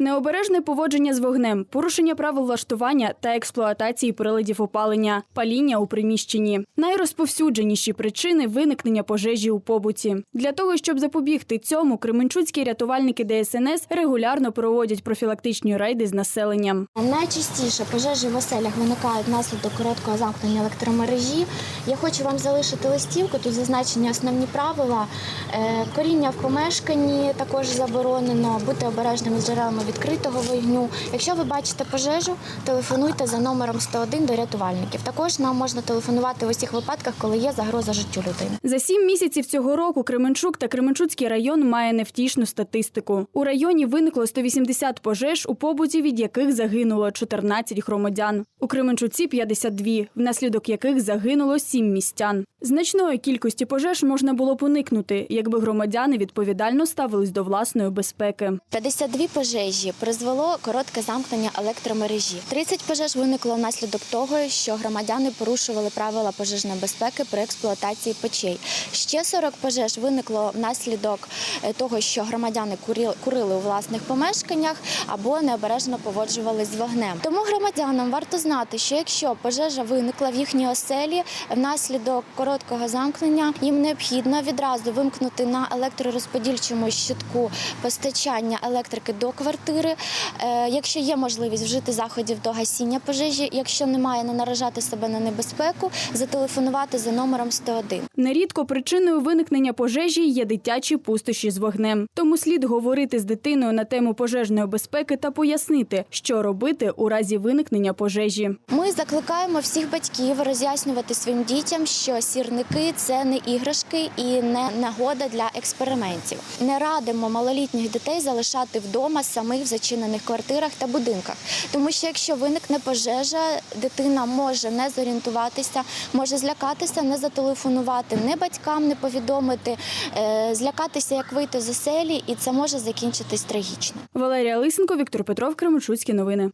Необережне поводження з вогнем, порушення правил влаштування та експлуатації приладів опалення, паління у приміщенні найрозповсюдженіші причини виникнення пожежі у побуті. Для того щоб запобігти цьому, кременчуцькі рятувальники ДСНС регулярно проводять профілактичні рейди з населенням. Найчастіше пожежі в оселях виникають внаслідок короткого замкнення електромережі. Я хочу вам залишити листівку. Тут зазначені основні правила. Е, Коріння в помешканні також заборонено. Будьте обережними джерелами відкритого вогню. Якщо ви бачите пожежу, телефонуйте за номером 101 до рятувальників. Також нам можна телефонувати в усіх випадках, коли є загроза життю людини. За сім місяців цього року Кременчук та Кременчуцький район має невтішну статистику. У районі виникло 180 пожеж, у побуті від яких загинуло 14 громадян. У Кременчуці 52, внаслідок яких загинуло 7 містян. Значної кількості пожеж можна було б уникнути, якби громадяни відповідально ставились до власної безпеки. 52 пожежі призвело коротке замкнення електромережі. 30 пожеж виникло внаслідок того, що громадяни порушували правила пожежної безпеки при експлуатації печей. Ще 40 пожеж виникло внаслідок е, того, що громадяни курили у власних помешканнях або необережно поводжувались з вогнем. Тому громадянам варто знати, що якщо пожежа виникла в їхній оселі внаслідок короткого замкнення, їм необхідно відразу вимкнути на електророзподільчому щитку постачання електрики до квартири. Е, Якщо є можливість вжити заходів до гасіння пожежі, якщо немає, не наражати себе на небезпеку, зателефонувати за номером 101. Нерідко причиною виникнення пожежі є дитячі пустощі з вогнем. Тому слід говорити з дитиною на тему пожежної безпеки та пояснити, що робити у разі виникнення пожежі. Ми закликаємо всіх батьків роз'яснювати своїм дітям, що сірники це не іграшки і не нагода для експериментів. Не радимо малолітніх дітей залишати вдома самих в зачинених квартирах та будинках, тому що якщо виникне пожежа, дитина може не зорієнтуватися, може злякатися, не зателефонувати не батькам, не повідомити, е, злякатися, як вийти з оселі, і це може закінчитись трагічно. Валерія Лисенко, Віктор Петров, Кременчуцькі новини.